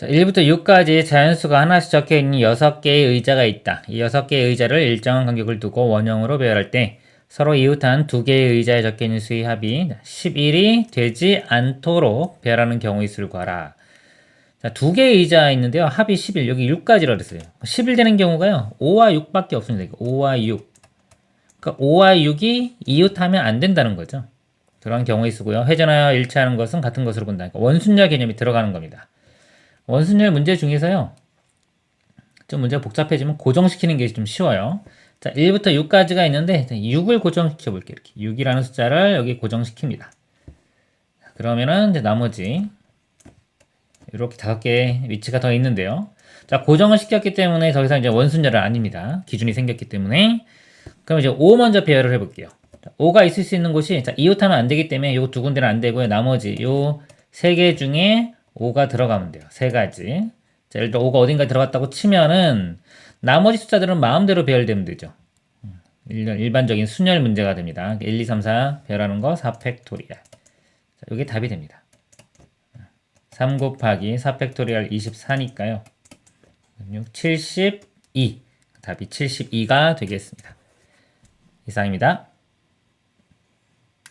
자, 1부터 6까지 자연수가 하나씩 적혀 있는 6개의 의자가 있다. 이 6개의 의자를 일정한 간격을 두고 원형으로 배열할 때 서로 이웃한 2개의 의자에 적혀 있는 수의 합이 11이 되지 않도록 배열하는 경우의 수를 구하라. 자, 두 개의 의자 있는데요. 합이 11, 여기 6까지라 그랬어요. 11 되는 경우가요. 5와 6밖에 없습니다. 5와 6. 그러니까 5와 6이 이웃하면 안 된다는 거죠. 그런 경우의 수고요. 회전하여 일치하는 것은 같은 것으로 본다. 그러니까 원순열 개념이 들어가는 겁니다. 원순열 문제 중에서요. 좀 문제가 복잡해지면 고정시키는 게 좀 쉬워요. 자, 1부터 6까지가 있는데 6을 고정시켜 볼게요. 이렇게 6이라는 숫자를 여기 고정시킵니다. 자, 그러면은 이제 나머지 이렇게 다섯 개의 위치가 더 있는데요. 자, 고정을 시켰기 때문에 더 이상 이제 원순열은 아닙니다. 기준이 생겼기 때문에. 그럼 이제 5 먼저 배열을 해볼게요. 자, 5가 있을 수 있는 곳이, 자, 이웃하면 안 되기 때문에 요 두 군데는 안 되고요. 나머지 요 세 개 중에 5가 들어가면 돼요. 세 가지. 자, 예를 들어 5가 어딘가에 들어갔다고 치면은 나머지 숫자들은 마음대로 배열되면 되죠. 음, 일- 일반적인 순열 문제가 됩니다. 1, 2, 3, 4 배열하는 거 4팩토리얼. 자, 이게 답이 됩니다. 3 곱하기 4팩토리얼 24니까요. 6, 72. 답이 72가 되겠습니다. 이상입니다.